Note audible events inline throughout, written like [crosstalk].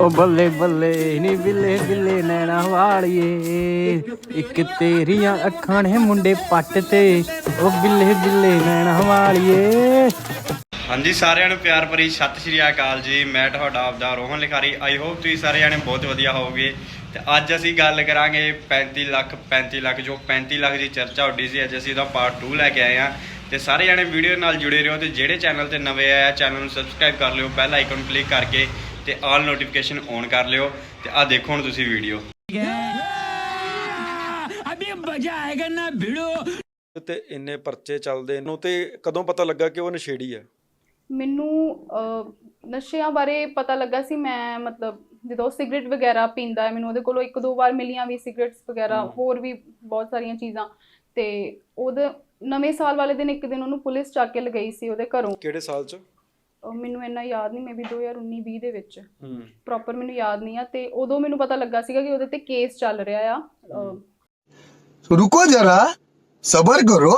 ਉਹ ਬੱਲੇ ਬੱਲੇ, ਨੀ ਬਿੱਲੇ ਬਿੱਲੇ ਨੈਣਾ ਵਾਲੀਏ। ਇੱਕ ਤੇਰੀਆਂ ਅੱਖਾਂ ਨੇ ਮੁੰਡੇ ਪੱਟ ਤੇ ਉਹ ਬਿੱਲੇ ਬਿੱਲੇ ਨੈਣਾ ਵਾਲੀਏ। ਹਾਂਜੀ, ਸਾਰਿਆਂ ਨੂੰ ਪਿਆਰ ਭਰੀ ਸਤਿ ਸ਼੍ਰੀ ਅਕਾਲ ਜੀ। ਮੈਂ ਤੁਹਾਡਾ ਆਪਦਾ ਰੋਹਨ ਲਿਖਾਰੀ। ਆਈ ਹੋਪ ਤੁਸੀਂ ਸਾਰੇ ਜਾਣੇ ਬਹੁਤ ਵਧੀਆ ਹੋਵੋਗੇ। ਤੇ ਅੱਜ ਅਸੀਂ ਗੱਲ ਕਰਾਂਗੇ 35 ਲੱਖ 35 ਲੱਖ, ਜੋ 35 ਲੱਖ ਦੀ ਚਰਚਾ ਉੱਡੀ ਸੀ। ਅੱਜ ਅਸੀਂ ਉਹਦਾ ਪਾਰਟ 2 ਲੈ ਕੇ ਆਏ ਹਾਂ। ਤੇ ਸਾਰੇ ਜਾਣੇ ਵੀਡੀਓ ਨਾਲ ਜੁੜੇ ਰਹੋ ਤੇ ਜਿਹੜੇ ਚੈਨਲ ਤੇ ਨਵੇਂ ਆਏ ਆ ਚੈਨਲ ਨੂੰ ਸਬਸਕ੍ਰਾਈਬ ਕਰ ਲਿਓ ਬੈਲ ਆਈਕਨ ਕਲਿੱਕ ਕਰਕੇ ਤੇ ਆਲ ਨੋਟੀਫਿਕੇਸ਼ਨ ਔਨ ਕਰ ਲਿਓ ਤੇ ਆ ਦੇਖੋ ਹੁਣ ਤੁਸੀਂ ਵੀਡੀਓ। ਤੇ ਇੰਨੇ ਪਰਚੇ ਚੱਲਦੇ ਨੂੰ ਤੇ ਕਦੋਂ ਪਤਾ ਲੱਗਾ ਕਿ ਉਹ ਨਸ਼ੇੜੀ ਹੈ ਮੈਨੂੰ ਨਸ਼ਿਆਂ ਬਾਰੇ ਪਤਾ ਲੱਗਾ ਸੀ ਮੈਂ ਮਤਲਬ ਜਦੋਂ ਸਿਗਰਟ ਵਗੈਰਾ ਪੀਂਦਾ ਹੈ ਮੈਨੂੰ ਉਹਦੇ ਕੋਲੋਂ ਇੱਕ ਦੋ ਵਾਰ ਮਿਲੀਆਂ ਵੀ ਸਿਗਰਟਸ ਵਗੈਰਾ ਹੋਰ ਵੀ ਬਹੁਤ ਸਾਰੀਆਂ ਚੀਜ਼ਾਂ। ਤੇ ਉਹਦੇ ਨਵੇਂ ਸਾਲ ਵਾਲੇ ਦਿਨ ਇੱਕ ਦਿਨ ਉਹਨੂੰ ਪੁਲਿਸ ਚੱਕ ਕੇ ਲਗਾਈ ਸੀ ਉਹਦੇ ਘਰੋਂ। ਕਿਹੜੇ ਸਾਲ ਚ? ਮੈਨੂੰ ਇੰਨਾ ਯਾਦ ਨਹੀਂ ਮੇਬੀ 2019 20 ਦੇ ਵਿੱਚ ਹੂੰ ਪ੍ਰੋਪਰ ਮੈਨੂੰ ਯਾਦ ਨਹੀਂ ਆ ਤੇ ਉਦੋਂ ਮੈਨੂੰ ਪਤਾ ਲੱਗਾ ਸੀਗਾ ਕਿ ਉਹਦੇ ਤੇ ਕੇਸ ਚੱਲ ਰਿਹਾ ਆ ਅਹ, तो रुको जरा सबर करो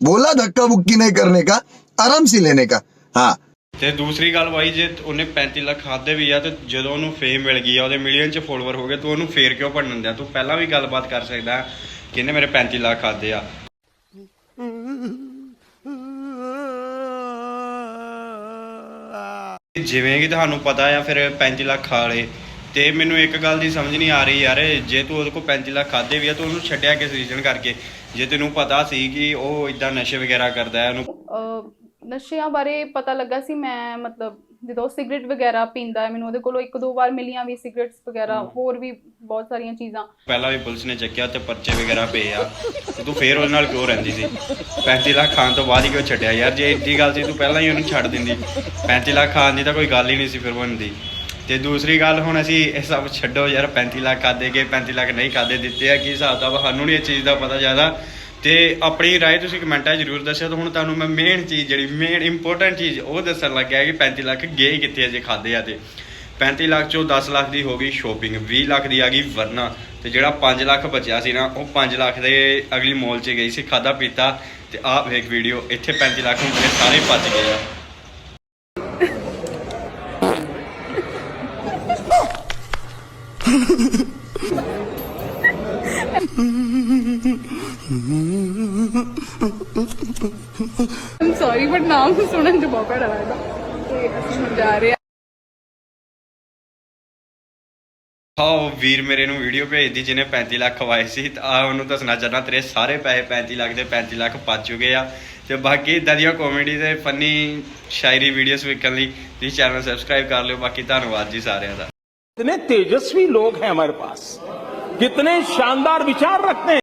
बोला धक्का बुक्की नहीं करने का आराम से लेने का हाँ ਤੇ ਦੂਸਰੀ ਗੱਲ ਬਾਈ ਜੇ ਉਹਨੇ 35 ਲੱਖ ਖਾਦੇ ਵੀ ਆ ਤੇ ਜਦੋਂ ਉਹਨੂੰ ਫੇਮ ਮਿਲ ਗਈ ਆ ਉਹਦੇ ਮਿਲੀਅਨ ਚ ਫੋਲੋਅਰ ਹੋ ਗਏ ਤੂੰ ਉਹਨੂੰ ਫੇਰ ਕਿਉਂ ਭੰਨਣ ਦਿਆ ਤੂੰ ਪਹਿਲਾਂ ਵੀ ਗੱਲਬਾਤ ਕਰ ਸਕਦਾ ਕਿ ਇਹਨੇ ਮੇਰੇ 35 ਲੱਖ ਖਾਦੇ ਆ ਜਿਵੇਂ ਕਿ ਤੁਹਾਨੂੰ ਪਤਾ ਆ ਫਿਰ 35 ਲੱਖ ਖਾ ਲਏ ਤੇ ਮੈਨੂੰ ਇੱਕ ਗੱਲ ਦੀ ਸਮਝ ਨਹੀਂ ਆ ਰਹੀ ਯਾਰ ਜੇ ਤੂੰ ਉਹਦੇ ਕੋਲ 35 ਲੱਖ ਖਾਦੇ ਵੀ ਆ ਤੂੰ ਉਹਨੂੰ ਛੱਡਿਆ ਕਿਸ ਰੀਜ਼ਨ ਕਰਕੇ? ਜੇ ਤੈਨੂੰ ਪਤਾ ਸੀ ਕਿ ਉਹ ਇਦਾਂ ਨਸ਼ੇ ਵਗੈਰਾ ਕਰਦਾ ਹੈ ਉਹਨੂੰ ਅਹ, ਨਸ਼ਿਆਂ ਬਾਰੇ ਪਤਾ ਲੱਗਾ ਸੀ ਮੈਂ ਮਤਲਬ ਜਦੋਂ ਸਿਗਰਟ ਵਗੈਰਾ ਪੀਂਦਾ ਹੈ ਮੈਨੂੰ ਉਹਦੇ ਕੋਲੋਂ ਇੱਕ ਦੋ ਵਾਰ ਮਿਲੀਆਂ ਵੀ ਸਿਗਰਟਸ ਵਗੈਰਾ ਹੋਰ ਵੀ ਬਹੁਤ ਸਾਰੀਆਂ ਚੀਜ਼ਾਂ। ਪਹਿਲਾਂ ਵੀ ਪੁਲਿਸ ਨੇ ਚੱਕਿਆ ਤੇ ਪਰਚੇ ਵਗੈਰਾ ਪਏ ਆ। ਤੇ ਤੂੰ ਫੇਰ ਉਹਦੇ ਨਾਲ ਕਿਉਂ ਰਹਿੰਦੀ ਸੀ? 35 ਲੱਖ ਖਾਣ ਤੋਂ ਬਾਅਦ ਹੀ ਕਿਉਂ ਛੱਡਿਆ? ਯਾਰ ਜੇ ਇੱਡੀ ਗੱਲ ਸੀ ਤੂੰ ਪਹਿਲਾਂ ਹੀ ਉਹਨੂੰ ਛੱਡ ਦਿੰਦੀ। 35 ਲੱਖ ਖਾਣ ਦੀ ਤਾਂ ਕੋਈ ਗੱਲ ਹੀ ਨਹੀਂ ਸੀ ਫਿਰ ਬਣਦੀ। ਤੇ ਦੂਸਰੀ ਗੱਲ ਹੁਣ ਅਸੀਂ ਇਹ ਸਭ ਛੱਡੋ ਯਾਰ 35 ਲੱਖ ਖਾਦੇ ਗਏ 35 ਲੱਖ ਨਹੀਂ ਖਾਦੇ ਦਿੱਤੇ ਆ ਕੀ ਹਿਸਾਬ ਦਾ ਸਾਨੂੰ ਨਹੀਂ ਇਹ ਚੀਜ਼ ਦਾ ਪਤਾ ਜ਼ਿਆਦਾ। ਤੇ ਆਪਣੀ رائے ਤੁਸੀਂ ਕਮੈਂਟਾਂ 'ਚ ਜ਼ਰੂਰ ਦੱਸਿਓ ਤੇ ਹੁਣ ਤੁਹਾਨੂੰ ਮੈਂ ਮੇਨ ਚੀਜ਼ ਜਿਹੜੀ ਮੇਨ ਇੰਪੋਰਟੈਂਟ ਚੀਜ਼ ਉਹ ਦੱਸਣ ਲੱਗਿਆ ਕਿ 35 ਲੱਖ ਗਏ ਕਿੱਥੇ ਆ ਜੇ ਖਾਦੇ ਆ ਤੇ 35 ਲੱਖ ਚੋਂ 10 ਲੱਖ ਦੀ ਹੋ ਗਈ ਸ਼ੋਪਿੰਗ 20 ਲੱਖ ਦੀ ਆ ਗਈ ਵਰਨਾ ਤੇ ਜਿਹੜਾ 5 ਲੱਖ ਬਚਿਆ ਸੀ ਨਾ ਉਹ 5 ਲੱਖ ਦੇ ਅਗਲੀ ਮੋਲ 'ਚ ਗਈ ਸੀ ਖਾਦਾ ਪੀਤਾ ਤੇ ਆਹ ਵੇਖ ਵੀਡੀਓ ਇੱਥੇ 35 ਲੱਖ ਹੁਣ ਤੇਰੇ ਸਾਰੇ ਬਚ ਗਏ ਆ [laughs] ਆਮ ਸੌਰੀ ਬਟ ਨਾਮ ਸੁਣਨ ਚ ਬਹੁਤ ਭੈੜਾ ਲੱਗਦਾ ਤੇ ਅਸੀਂ ਹੁਣ ਜਾ ਰਹੇ ਹਾਂ ਵੀਰ ਮੇਰੇ ਨੂੰ ਵੀਡੀਓ ਭੇਜਦੀ ਜਿਹਨੇ 35 ਲੱਖ ਖਵਾਏ ਸੀ ਤਾਂ ਆਹ ਉਹਨੂੰ ਦੱਸਣਾ ਚਾਹਨਾ ਤੇਰੇ ਸਾਰੇ ਪੈਸੇ 35 ਲੱਖ ਦੇ 35 ਲੱਖ ਪਚ ਚੁੱਕੇ ਆ ਤੇ ਬਾਕੀ ਇਦਾਂ ਦੀਆਂ ਕਾਮੇਡੀ ਤੇ ਫਨੀ ਸ਼ਾਇਰੀ ਵੀਡੀਓਜ਼ ਵੇਖਣ ਲਈ ਤੁਸੀਂ ਚੈਨਲ ਸਬਸਕ੍ਰਾਈਬ ਕਰ ਲਿਓ ਬਾਕੀ ਧੰਨਵਾਦ ਜੀ ਸਾਰਿਆਂ ਦਾ कितने तेजस्वी लोग हैं हमारे पास कितने शानदार विचार रखते हैं